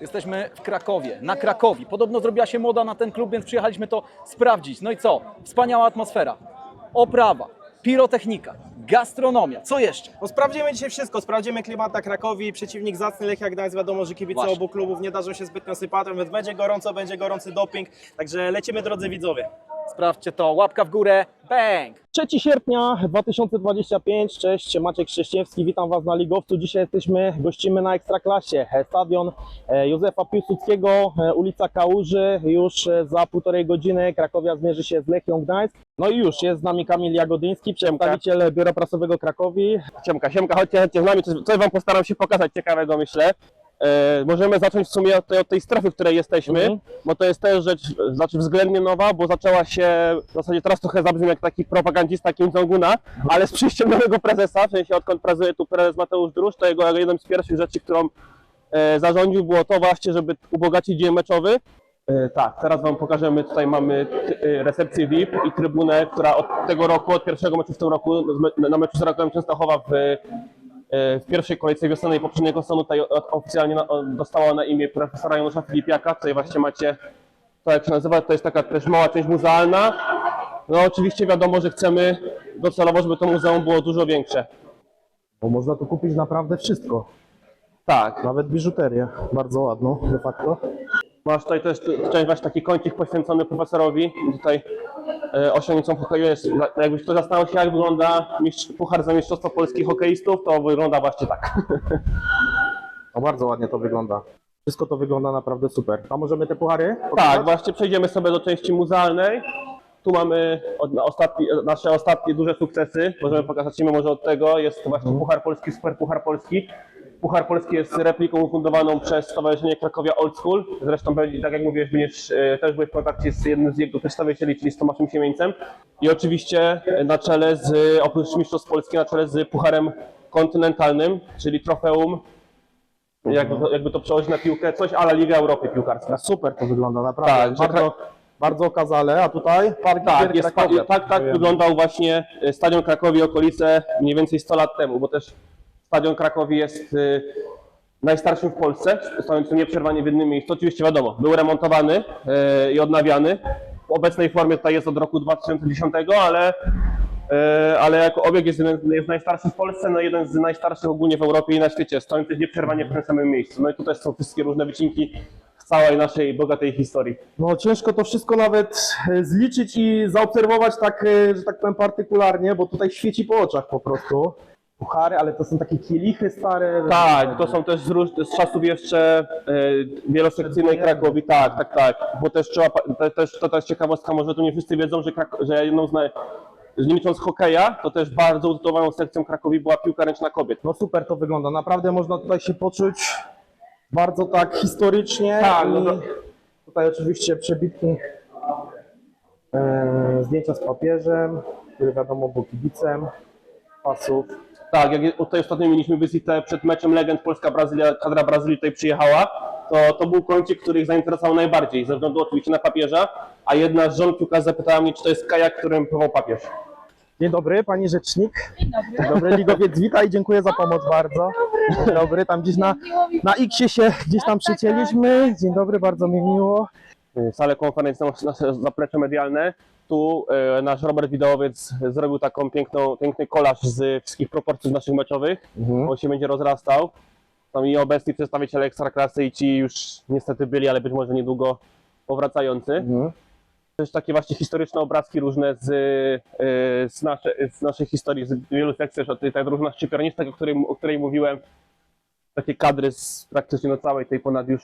Jesteśmy w Krakowie, na Krakowi. Podobno zrobiła się moda na ten klub, więc przyjechaliśmy to sprawdzić. No i co? Wspaniała atmosfera, oprawa, pirotechnika, gastronomia. Co jeszcze? No sprawdzimy dzisiaj wszystko, sprawdzimy klimat na Krakowi, przeciwnik zacny Lechia Gdańsk, wiadomo, że kibice Właśnie. obu klubów nie darzą się zbytnio sympatią, więc będzie gorąco, będzie gorący doping, także lecimy drodzy widzowie. Sprawdźcie to, łapka w górę, bang! 3 sierpnia 2025, cześć Maciek Szczęściewski, witam Was na Ligowcu. Dzisiaj jesteśmy, gościmy na Ekstraklasie, e, stadion e, Józefa Piłsudskiego, e, ulica Kałuży. Już za półtorej godziny Krakowia zmierzy się z Lechią Gdańsk. No i już jest z nami Kamil Jagodyński, przedstawiciel Biura Prasowego Krakowi. Siemka, siemka, chodźcie, chodźcie z nami, coś, coś wam postaram się pokazać ciekawego, myślę. E, możemy zacząć w sumie od tej, od tej strefy, w której jesteśmy, Mhm. bo to jest też rzecz, znaczy względnie nowa, bo zaczęła się, w zasadzie teraz trochę zabrzmi jak taki propagandista Kim Jong-una, ale z przyjściem nowego prezesa, w sensie odkąd prezuje tu prezes Mateusz Drusz, to jego jedną z pierwszych rzeczy, którą e, zarządził było to właśnie, żeby ubogacić dzień meczowy. E, tak, teraz wam pokażemy, tutaj mamy e, recepcję VIP i trybunę, która od tego roku, od pierwszego meczu w tym roku, z me- na meczu z Rakowem Częstochowa w w pierwszej kolejce wiosennej poprzedniego sezonu tutaj oficjalnie dostała na imię profesora Janusza Filipiaka. Tutaj właśnie macie to jak się nazywa, to jest taka też mała część muzealna. No oczywiście wiadomo, że chcemy docelowo, żeby to muzeum było dużo większe. Bo można tu kupić naprawdę wszystko, Tak, nawet biżuterię, bardzo ładną de facto. masz tutaj też część właśnie taki kącik poświęcony profesorowi. Tutaj e, osiągnięcą hokeju jest, jakbyś ktoś zastanawiał się jak wygląda mistrz, puchar za mistrzostwo polskich hokeistów, to wygląda właśnie tak. No bardzo ładnie to wygląda. Wszystko to wygląda naprawdę super. A możemy te puchary? Tak, właśnie przejdziemy sobie do części muzealnej. Tu mamy nasze ostatnie duże sukcesy. Możemy pokazać, zacznijmy może od tego. Jest to właśnie Puchar Polski, Super Puchar Polski. Puchar Polski jest repliką ufundowaną przez Stowarzyszenie Krakowia Old School. Zresztą, tak jak mówiłeś, będziesz, e, też byłeś w kontakcie z jednym z jego przedstawicieli, czyli z Tomaszem Siemieńcem. I oczywiście na czele z, oprócz Mistrzostw Polski, na czele z Pucharem Kontynentalnym, czyli trofeum, jakby, to- jakby to przełożyć na piłkę, coś ala Liga Europy piłkarska. Super to wygląda, naprawdę. Tak, bardzo, bardzo okazale, a tutaj park Tak, jest, Krakowia. tak, tak Dziękujemy. wyglądał właśnie e, Stadion Krakowi okolice mniej więcej 100 lat temu, bo też Stadion Krakowi jest y, najstarszym w Polsce, stojący nieprzerwanie w jednym miejscu. Oczywiście wiadomo, był remontowany y, i odnawiany. W obecnej formie tutaj jest od roku 2010, ale, y, ale jako obiekt jest, jeden, jest najstarszy w Polsce, no jeden z najstarszych ogólnie w Europie i na świecie, stojący nieprzerwanie w tym samym miejscu. No i tutaj są wszystkie różne wycinki całej naszej bogatej historii. No ciężko to wszystko nawet zliczyć i zaobserwować tak, że tak powiem partykularnie, bo tutaj świeci po oczach po prostu. Puchary, ale to są takie kielichy stare. Tak, to są też z, róż, z czasów jeszcze e, wielosekcyjnej Krakowi, tak, tak, tak, bo też trzeba, te, też, to też ciekawostka, może tu nie wszyscy wiedzą, że, Krak- że jedną z, naj, nie licząc hokeja, to też bardzo utytułowaną sekcją Krakowi była piłka ręczna kobiet. No super to wygląda, naprawdę można tutaj się poczuć bardzo tak historycznie. Tak, i no to- Tutaj oczywiście przebitki, e, zdjęcia z papieżem, który wiadomo był kibicem, pasów. Tak, jak tutaj ostatnio mieliśmy wizytę przed meczem legend Polska-Brazylia, kadra Brazylii tutaj przyjechała, to, to był kącik, który ich zainteresował najbardziej, ze względu oczywiście na papieża, a jedna z żon piłkarza zapytała mnie, czy to jest kajak, którym pływał papież. Dzień dobry, pani rzecznik. Dzień dobry. Dzień dobry, Ligowiec, witaj, dziękuję za pomoc bardzo. Dzień dobry, tam gdzieś na, na X-ie się gdzieś tam przycięliśmy. Dzień dobry, bardzo mi miło. salę konferencyjną, nasze zaplecze medialne. Tu e, nasz Robert Wideowiec zrobił taką piękną, piękny kolaż z wszystkich proporcji naszych meczowych. Mhm. On się będzie rozrastał. Tam i obecni przedstawiciele Ekstraklasy i ci już niestety byli, ale być może niedługo powracający. Mhm. Też takie właśnie historyczne obrazki różne z, e, z, nasze, z naszej historii, z wielu sekcji, ta drużyna szczypiornistek, o której, o której mówiłem, takie kadry z praktycznie no całej tej ponad już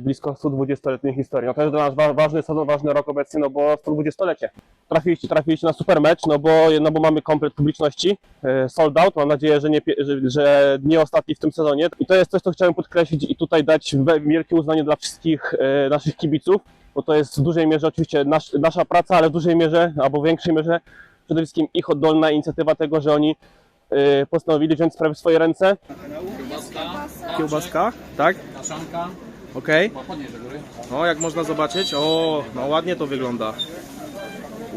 blisko 120-letniej historii. No to jest dla nas wa- ważny sezon, ważny rok obecny, no bo 120-lecie. Trafiliście, trafiliście na super mecz, no bo, no bo mamy komplet publiczności, e, sold out, mam nadzieję, że nie, że, że nie ostatni w tym sezonie. I to jest coś, co chciałem podkreślić i tutaj dać wielkie uznanie dla wszystkich e, naszych kibiców, bo to jest w dużej mierze oczywiście nasz, nasza praca, ale w dużej mierze, albo w większej mierze przede wszystkim ich oddolna inicjatywa tego, że oni postanowili wziąć sprawy w swoje ręce Kiełbaska, tak? Kaszanka, Góry. No, jak można zobaczyć, o, no ładnie to wygląda.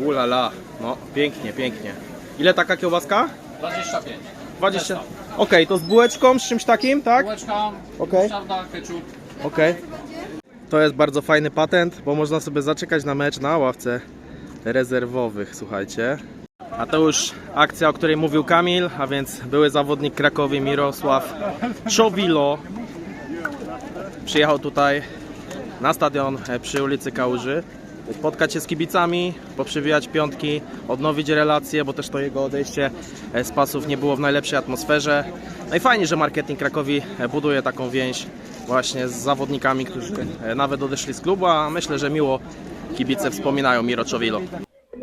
Ulala, no, pięknie, pięknie. Ile taka kiełbaska? 25. 20. Okej, to z bułeczką, z czymś takim, tak? Bułeczka, Okej. musztarda, ketchup. Okej. To jest bardzo fajny patent, bo można sobie zaczekać na mecz na ławce rezerwowych, słuchajcie. A to już akcja, o której mówił Kamil, a więc były zawodnik Krakowi Mirosław Czowilo. Przyjechał tutaj na stadion e, przy ulicy Kałuży. Spotkać się z kibicami, poprzywijać piątki, odnowić relacje, bo też to jego odejście e, z pasów nie było w najlepszej atmosferze. No i fajnie, że marketing Krakowi e, buduje taką więź właśnie z zawodnikami, którzy nawet odeszli z klubu, a myślę, że miło kibice wspominają Miro Czowilo.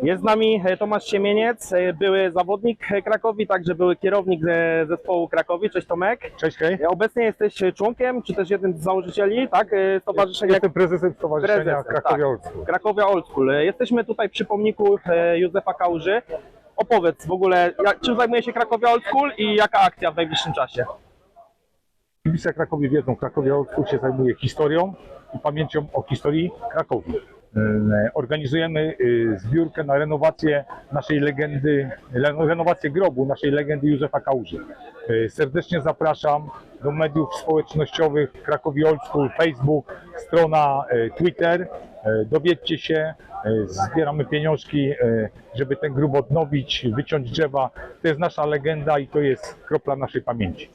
Jest z nami e, Tomasz Siemieniec, e, były zawodnik e, Krakowi, także były kierownik ze zespołu Krakowi. Cześć Tomek. Cześć, hej. E, Obecnie jesteś członkiem, czy też jednym z założycieli, tak? e, Stowarzyszenia Jestem prezesem Stowarzyszenia Prezesem, Krakowie tak. Old School. Krakowia Old School. E, Jesteśmy tutaj przy pomniku e, Józefa Kałuży. Opowiedz w ogóle, jak, czym zajmuje się Krakowia Old School i jaka akcja w najbliższym czasie? Kibice Krakowie wiedzą, Krakowie Old School się zajmuje historią i pamięcią o historii Krakowi. E, Organizujemy e, zbiórkę na renowację naszej legendy, le- renowację grobu naszej legendy Józefa Kałuży. E, Serdecznie zapraszam do mediów społecznościowych Krakowi Old School, Facebook, strona e, Twitter. Dowiedzcie się, zbieramy pieniążki, żeby ten grób odnowić, wyciąć drzewa. To jest nasza legenda i to jest kropla naszej pamięci.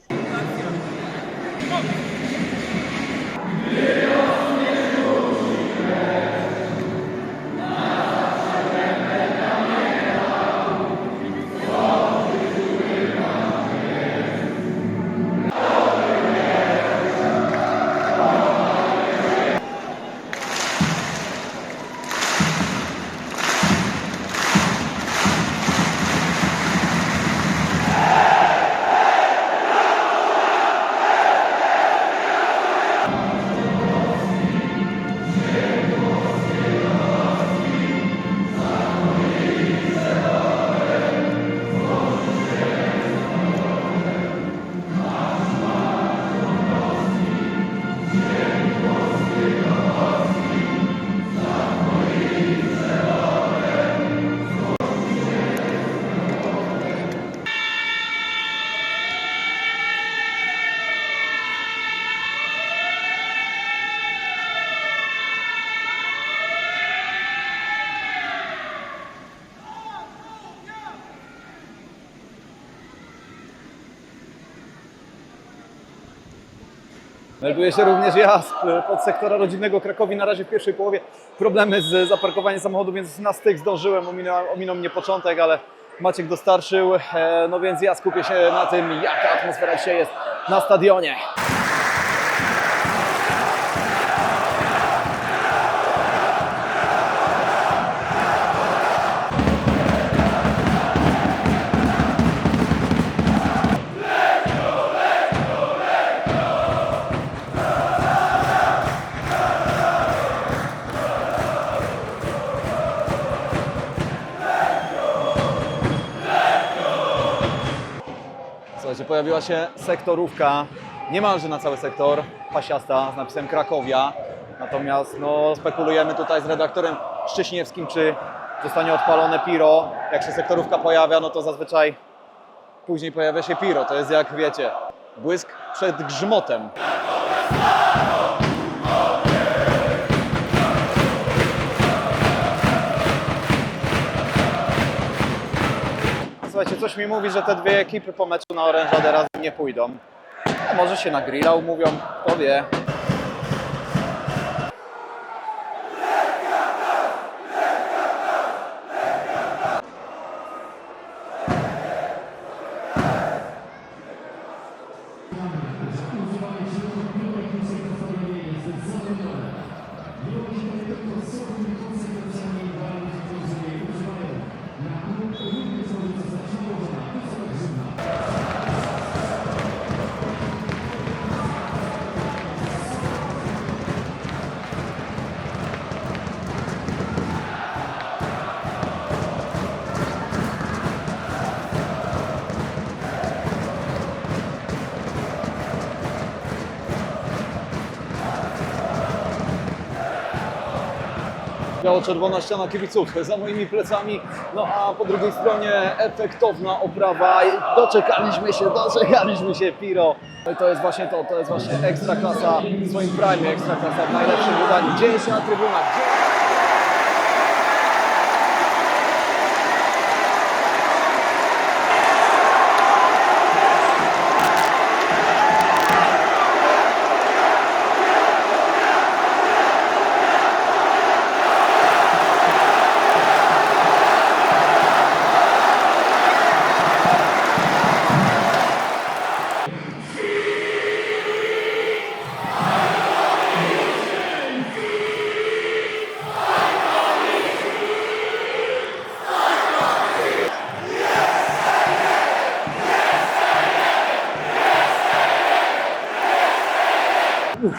Melduje się również jazd pod sektora rodzinnego Krakowi. Na razie w pierwszej połowie problemy z zaparkowaniem samochodu, więc na styk zdążyłem. Ominął, ominął mnie początek, ale Maciek dostarczył. E, No więc ja skupię się na tym, jaka atmosfera dzisiaj jest na stadionie. Słuchajcie, pojawiła się sektorówka, niemalże na cały sektor, pasiasta z napisem Krakowia. Natomiast no, spekulujemy tutaj z redaktorem Szcześniewskim, czy zostanie odpalone Piro. Jak się sektorówka pojawia, no to zazwyczaj później pojawia się Piro. To jest jak wiecie, błysk przed grzmotem. Słuchajcie, coś mi mówi, że te dwie ekipy po meczu na Orężadę razem nie pójdą. A może się na grilla umówią, kto wie. Biało-czerwona ściana kibiców za moimi plecami, no a po drugiej stronie efektowna oprawa. Doczekaliśmy się, doczekaliśmy się Piro. No to jest właśnie to, to jest właśnie ekstraklasa w swoim prime, ekstraklasa w najlepszym wydaniu. Dzieje się na trybunach.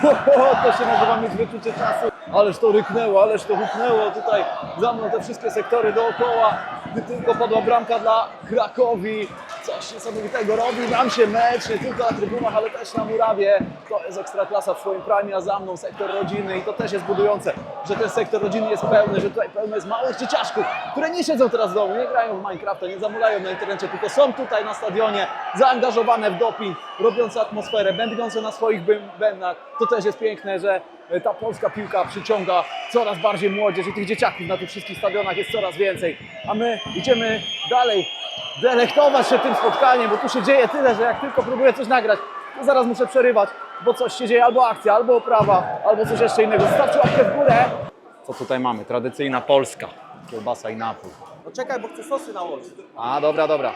To się nazywa mieć wyczucie czasu. Ależ to ryknęło, ależ to huknęło tutaj za mną te wszystkie sektory dookoła. Gdy tylko padła bramka dla Krakowi. Coś niesamowitego robi nam się mecz, nie tylko na trybunach, ale też na murawie. To jest ekstraklasa w swoim prime, a za mną sektor rodziny i to też jest budujące, że ten sektor rodziny jest pełny, że tutaj pełno jest małych dzieciaszków, które nie siedzą teraz w domu, nie grają w Minecrafta, nie zamulają na internecie, tylko są tutaj na stadionie, zaangażowane w doping, robiące atmosferę, będące na swoich bębnach. To też jest piękne, że e, ta polska piłka przyciąga coraz bardziej młodzież i tych dzieciaków na tych wszystkich stadionach jest coraz więcej. A my idziemy dalej, delektować się tym spotkaniem, bo tu się dzieje tyle, że jak tylko próbuję coś nagrać, to zaraz muszę przerywać, bo coś się dzieje, albo akcja, albo oprawa, albo coś jeszcze innego. Zostawcie łapkę w górę. Co tutaj mamy? Tradycyjna Polska. Kiełbasa i napój. No czekaj, bo chcę sosy nałożyć. A, dobra, dobra.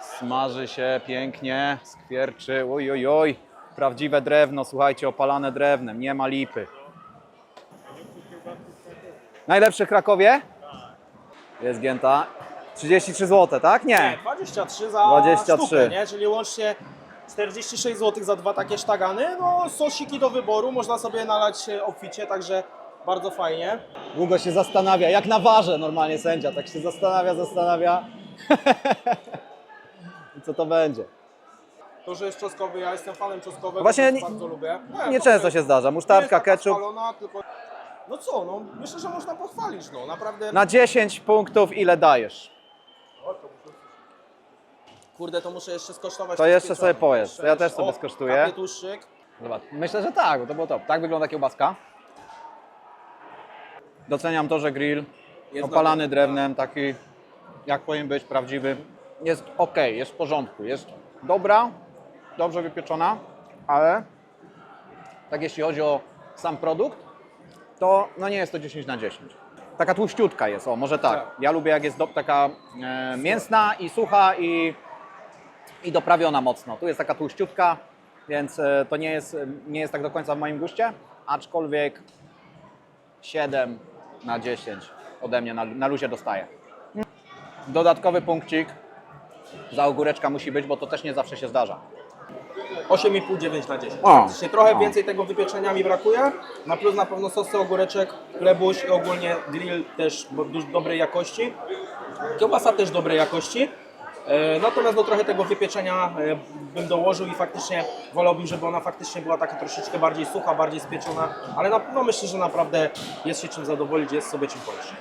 Smaży się pięknie, skwierczy, oj, oj, oj. Prawdziwe drewno, słuchajcie, opalane drewnem, nie ma lipy. Najlepsze w Krakowie? Jest gięta. 33 zł, tak? Nie. 23 za 23. sztukę, nie? Czyli łącznie 46 zł za dwa takie sztagany. No, sosiki do wyboru, można sobie nalać obficie, także bardzo fajnie. Długo się zastanawia, jak na warze normalnie sędzia, tak się zastanawia, zastanawia. Co to będzie? To, że jest czosnkowy, ja jestem fanem czosnkowego, Właśnie nie- bardzo lubię. Nie to często się zdarza. nie Musztardka, ketchup. spalona, tylko... No co, no myślę, że można pochwalić, no naprawdę. Na 10 punktów ile dajesz? Kurde, to muszę jeszcze skosztować. To jeszcze sobie pojedz. To ja też sobie skosztuję. Kapietuszczyk. Zobacz. Myślę, że tak, bo to było to. Tak wygląda kiełbaska. Doceniam to, że grill Jest opalany dobry. drewnem, taki jak powinien być, prawdziwy. Jest ok, jest w porządku, jest dobra, dobrze wypieczona, ale tak jeśli chodzi o sam produkt, to no nie jest to 10 na 10. Taka tłuściutka jest, o może tak. Tak. Ja lubię jak jest do, taka e, mięsna i sucha i, i doprawiona mocno. Tu jest taka tłuściutka, więc e, to nie jest, nie jest tak do końca w moim guście, aczkolwiek 7 na 10 ode mnie na, na luzie dostaję. Dodatkowy punkcik za ogóreczka musi być, bo to też nie zawsze się zdarza. 8,5-9 na 10. O. Faktycznie trochę O. więcej tego wypieczenia mi brakuje. Na plus na pewno sosy, ogóreczek, chlebuś i ogólnie grill też dobrej jakości. Kiełbasa też dobrej jakości. E, Natomiast no, trochę tego wypieczenia e, bym dołożył i faktycznie wolałbym, żeby ona faktycznie była taka troszeczkę bardziej sucha, bardziej spieczona, ale na, no, myślę, że naprawdę jest się czym zadowolić, jest sobie czym polecić.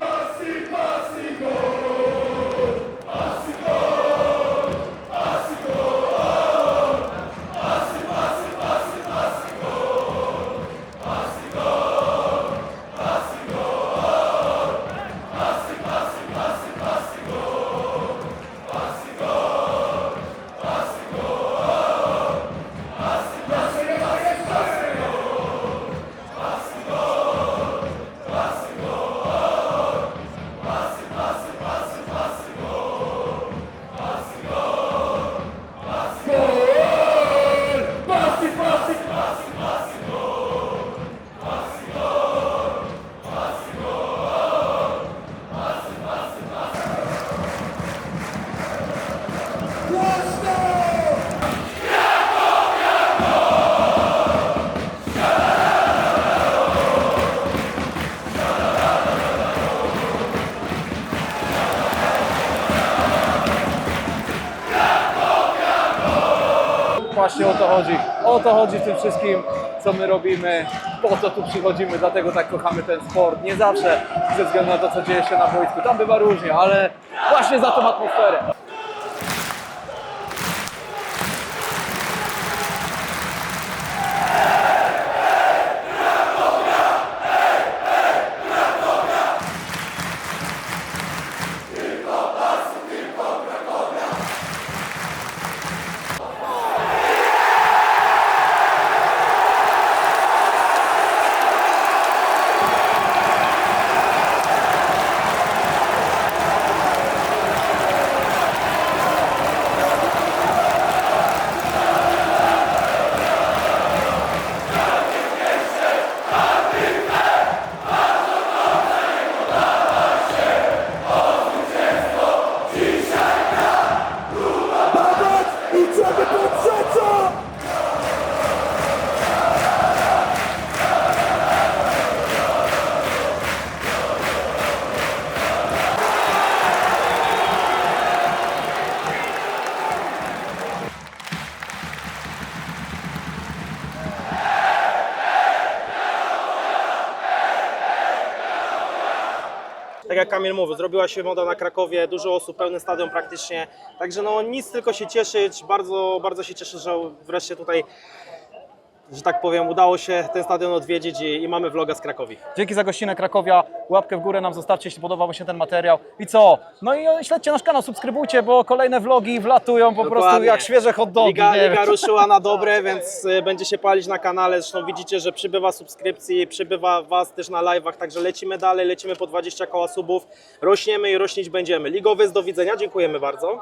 Właśnie o to chodzi. O to chodzi w tym wszystkim, co my robimy. Po to tu przychodzimy, dlatego tak kochamy ten sport. Nie zawsze ze względu na to, co dzieje się na boisku. Tam bywa różnie, ale właśnie za tą atmosferę. Mówił, zrobiła się moda na Krakowie, dużo osób, pełny stadion praktycznie, także no nic tylko się cieszyć, bardzo, bardzo się cieszę, że wreszcie tutaj, że tak powiem, udało się ten stadion odwiedzić i, i mamy vloga z Krakowi. Dzięki za gościnę Krakowia. Łapkę w górę nam zostawcie, jeśli podobał Wam się ten materiał. I co? No i śledźcie nasz kanał, subskrybujcie, bo kolejne vlogi wlatują po prostu Dokładnie. jak świeże hot dogi. Liga, nie Liga ruszyła na dobre, więc y, będzie się palić na kanale. Zresztą widzicie, że przybywa subskrypcji, przybywa Was też na live'ach, także lecimy dalej, lecimy po 20 koła subów, rośniemy i rośnić będziemy. Ligowy, do widzenia, dziękujemy bardzo.